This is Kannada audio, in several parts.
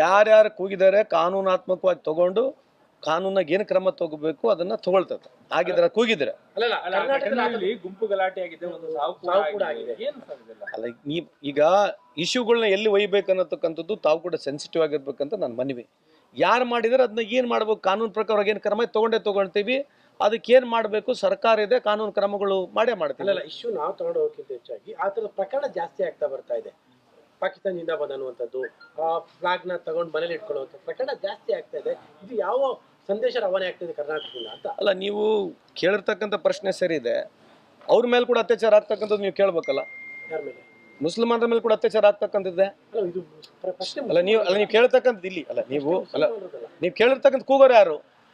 ಯಾರ್ಯಾರು ಕೂಗಿದ್ದಾರೆ ಕಾನೂನಾತ್ಮಕವಾಗಿ ತಗೊಂಡು ಕಾನೂನಾಗ ಏನು ಕ್ರಮ ತಗೋಬೇಕು ಅದನ್ನ ತಗೊಳ್ತದೆ. ಆಗಿದ್ರೆ ಕೂಗಿದ್ರೆ. ಗುಂಪು ಗಲಾಟೆ ಆಗಿದೆ ಒಂದು ಸಾವು ಕೂಡ ಆಗಿದೆ. ಆಗಿದೆ. ಏನು ಸರ್ ಇದೆಲ್ಲ ಅಲ್ಲ ನೀ ಈಗ ಇಶ್ಯೂಗಳನ್ನ ಎಲ್ಲಿ ಒಯ್ಬೇಕು ಅನ್ನತಕ್ಕಂಥದ್ದು ತಾವು ಕೂಡ ಸೆನ್ಸಿಟಿವ್ ಆಗಿರ್ಬೇಕಂತ ನನ್ನ ಮನವಿ. ಯಾರು ಮಾಡಿದ್ರೆ ಅದನ್ನ ಏನು ಮಾಡ್ಬೇಕು? ಕಾನೂನು ಪ್ರಕಾರ ಏನು ಕ್ರಮ ತಗೊಂಡೇ ತಗೊಳ್ತೀವಿ. ಅದಕ್ಕೆ ಏನು ಮಾಡಬೇಕು? ಸರ್ಕಾರ ಇದೆ ಕಾನೂನು ಕ್ರಮಗಳು ಮಾಡೇ ಮಾಡ್ತೀವಿ. ಇಶ್ಯೂ ನಾವು ತಗೊಂಡು ಹೋಗೋಕ್ಕಿಂತ ಹೆಚ್ಚಾಗಿ ಆ ಥರದ ಪ್ರಕರಣ ಜಾಸ್ತಿ ಆಗ್ತಾ ಬರ್ತಾ ಇದೆ. ಪಾಕಿಸ್ತಾನ ಜಿಂದಾಬಾದ್ ಅನ್ನುವಂಥದ್ದು ಆ ಫ್ಲಾಗ್ನ ತಗೊಂಡು ಮನೇಲಿ ಇಟ್ಕೊಳ್ಳುವಂಥ ಪ್ರಕರಣ ಜಾಸ್ತಿ ಆಗ್ತಾ ಇದೆ. ಇದು ಯಾವ ಸಂದೇಶ ರವಾನೆ ಆಗ್ತಿದೆ ಕರ್ನಾಟಕದಿಂದ ಅಂತ? ಅಲ್ಲ ನೀವು ಕೇಳಿರ್ತಕ್ಕಂಥ ಪ್ರಶ್ನೆ ಸರಿ ಇದೆ. ಅವ್ರ ಮೇಲೆ ಕೂಡ ಅತ್ಯಾಚಾರ ಆಗ್ತಕ್ಕಂಥದ್ದು ನೀವು ಕೇಳ್ಬೇಕಲ್ಲ. ಯಾರ ಮೇಲೆ? ಮುಸ್ಲಿಮರ ಮೇಲೆ ಕೂಡ ಅತ್ಯಾಚಾರ ಆಗ್ತಕ್ಕಂಥದ್ದೇ? ಅಲ್ಲ ಇದು ಪ್ರ- ಪ್ರಶ್ನೆ ಅಲ್ಲ ನೀವು ಅಲ್ಲ ನೀವು ಕೇಳ್ತಕ್ಕಂಥದ್ದು ಇಲ್ಲಿ. ಅಲ್ಲ ನೀವು ಅಲ್ಲ ನೀವು ಕೇಳಿರ್ತಕ್ಕಂಥ ಕೂಗೋರು ಯಾರು?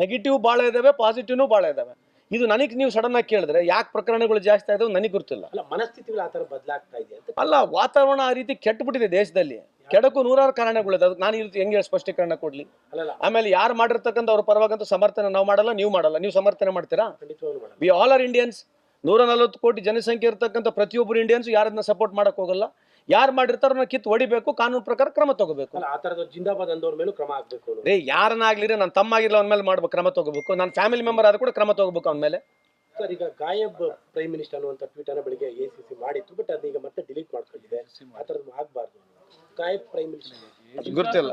ನೆಗೆಟಿವ್ ಭಾಳ ಇದಾವೆ ಪಾಸಿಟಿವ್ನು ಭಾಳ ಇದಾವೆ. ಇದು ನನಗೆ ನೀವು ಸಡನ್ ಆಗಿ ಕೇಳಿದ್ರೆ ಯಾಕೆ ಪ್ರಕರಣಗಳು ಜಾಸ್ತಿ ಆದವು ನನಗೆ ಗೊತ್ತಿಲ್ಲ. ಅಲ್ಲ ಮನಸ್ಥಿತಿಗಳು ಆ ಥರ ಬದಲಾಗ್ತಾ ಇದೆ ಅಂತ ಅಲ್ಲ ವಾತಾವರಣ ಆ ರೀತಿ ಕೆಟ್ಟಬಿಟ್ಟಿದೆ ದೇಶದಲ್ಲಿ. ಕೆಡಕು ನೂರಾರು ಕಾರಣಗಳಿದೆ ಅದಕ್ಕೆ ನಾನು ಇಲ್ಲಿ ಹೆಂಗೆ ಸ್ಪಷ್ಟೀಕರಣ ಕೊಡ್ಲಿ? ಆಮೇಲೆ ಯಾರು ಮಾಡಿರ್ತಕ್ಕಂಥ ಅವ್ರ ಪರವಾಗಂತ ಸಮರ್ಥನೆ ನಾವು ಮಾಡಲ್ಲ ನೀವು ಮಾಡಲ್ಲ. ನೀವು ಸಮರ್ಥನೆ ಮಾಡ್ತೀರಾ? ವಿ ಆಲ್ ಆರ್ ಇಂಡಿಯನ್ಸ್ ನೂರ ನಲವತ್ತು ಕೋಟಿ ಜನಸಂಖ್ಯೆ ಇರತಕ್ಕಂಥ ಪ್ರತಿಯೊಬ್ಬರು ಇಂಡಿಯನ್ಸ್ ಯಾರನ್ನ ಸಪೋರ್ಟ್ ಮಾಡಕ್ ಹೋಗಲ್ಲ. ಯಾರು ಮಾಡಿರ್ತಾರೋ ಅವ್ರನ್ನ ಕಿತ್ತು ಹೊಡಿಬೇಕು ಕಾನೂನು ಪ್ರಕಾರ ಕ್ರಮ ತಗೋಬೇಕು. ಅಲ್ಲ ಆ ತರದ ಜಿಂದಾಬಾದ್ ಅಂದವ್ರ ಮೇಲೂ ಕ್ರಮ ಆಗ್ಬೇಕು. ರೀ ರೇ ಯಾರನ್ನಾಗ್ಲಿರಿ ನನ್ನ ತಮ್ಮ ಆಗಿರ್ಲಿ ಅವ್ನ ಮೇಲೆ ಮಾಡ್ಬೇಕು ಕ್ರಮ ತಗೋಬೇಕು. ನನ್ನ ಫ್ಯಾಮಿಲಿ ಮೆಂಬರ್ ಆದ್ರೂ ಕೂಡ ಕ್ರಮ ತಗೋಬೇಕು ಅವ್ನ ಮೇಲೆ. ಸರ್ ಈಗ ಗಾಯಬ್ ಪ್ರೈಮ್ ಮಿನಿಸ್ಟರ್ ಅನ್ನುವಂಥ ಟ್ವೀಟ್ ಅನ್ನ ಬೆಳಿಗ್ಗೆ ಎ ಸಿ ಸಿ ಮಾಡಿತ್ತು ಬಟ್ ಅದೀಗ ಮತ್ತೆ ಡಿಲೀಟ್ ಮಾಡ್ಕೊಂಡಿದೆ. ಆ ಥರದ್ದು ಆಗಬಾರ್ದು ಗಾಯಬ್ ಪ್ರೈಮ್ ಮಿನಿಸ್ಟರ್ ಗೊತ್ತಿಲ್ಲ.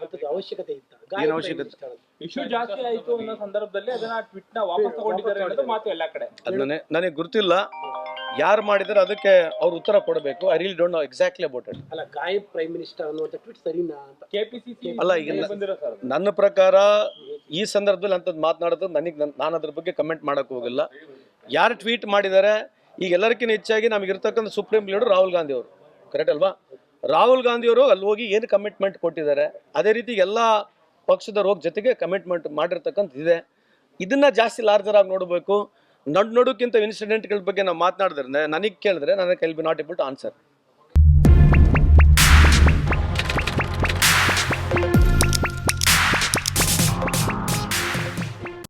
ಅಂಥದ್ದು ಅವಶ್ಯಕತೆ ಇತ್ತ? ಗಾಯಬ್ ಅವಶ್ಯಕತೆ? ಅಂತ. ಇಶ್ಯೂ ಜಾಸ್ತಿ ಆಯ್ತು ಅನ್ನೋ ಸಂದರ್ಭದಲ್ಲಿ ಅದನ್ನ ಟ್ವಿಟ್ನ ವಾಪಸ್ ತಗೊಂಡಿದ್ದಾರೆ ಅನ್ನೋದು ಮಾತು ಎಲ್ಲ ಕಡೆ. ನನಗೆ ನನಗೆ ಗೊತ್ತಿಲ್ಲ. ಯಾರು ಮಾಡಿದ್ರೆ ಅದಕ್ಕೆ ಅವ್ರು ಉತ್ತರ ಕೊಡಬೇಕು. I really don't know exactly about it ಅಲ್ಲ ಗಾಯಬ್ ಪ್ರೈಮ್ ಮಿನಿಸ್ಟರ್ ಅನ್ನುವಂಥ ಟ್ವೀಟ್ ಸರಿನಾ ಅಂತ. ಕೆಪಿಸಿಸಿ ಅಲ್ಲ, ಈಗ ನನ್ನ ಪ್ರಕಾರ ಈ ಸಂದರ್ಭದಲ್ಲಿ ಅಂಥದ್ದು ಮಾತನಾಡೋದು ನನಗೆ ನಾನು ಅದ್ರ ಬಗ್ಗೆ ಕಮೆಂಟ್ ಮಾಡೋಕೆ ಹೋಗಿಲ್ಲ. ಯಾರು ಟ್ವೀಟ್ ಮಾಡಿದ್ದಾರೆ ಈಗ ಎಲ್ಲರಿಗಿಂತ ಹೆಚ್ಚಾಗಿ ನಮಗೆ ಇರ್ತಕ್ಕಂಥ ಸುಪ್ರೀಂ ಲೀಡರ್ ರಾಹುಲ್ ಗಾಂಧಿ ಅವರು. ಕರೆಕ್ಟ್ ಅಲ್ವಾ? ರಾಹುಲ್ ಗಾಂಧಿ ಅವರು ಅಲ್ಲಿ ಹೋಗಿ ಏನು ಕಮಿಟ್ಮೆಂಟ್ ಕೊಟ್ಟಿದ್ದಾರೆ ಅದೇ ರೀತಿ ಎಲ್ಲ ಪಕ್ಷದವ್ರು ಹೋಗಿ ಜೊತೆಗೆ ಕಮಿಟ್ಮೆಂಟ್ ಮಾಡಿರ್ತಕ್ಕಂಥ ಇದೆ. ಇದನ್ನು ಜಾಸ್ತಿ ಲಾರ್ಜರ್ ಆಗಿ ನೋಡಬೇಕು. ನಡ್ ನಡುಕ್ಕಿಂತ ಇನ್ಸಿಡೆಂಟ್ಗಳ ಬಗ್ಗೆ ನಾವು ಮಾತನಾಡಿದ್ರೆ ನನಗೆ ಕೇಳಿದ್ರೆ ನನಗೆ I'll be not able to answer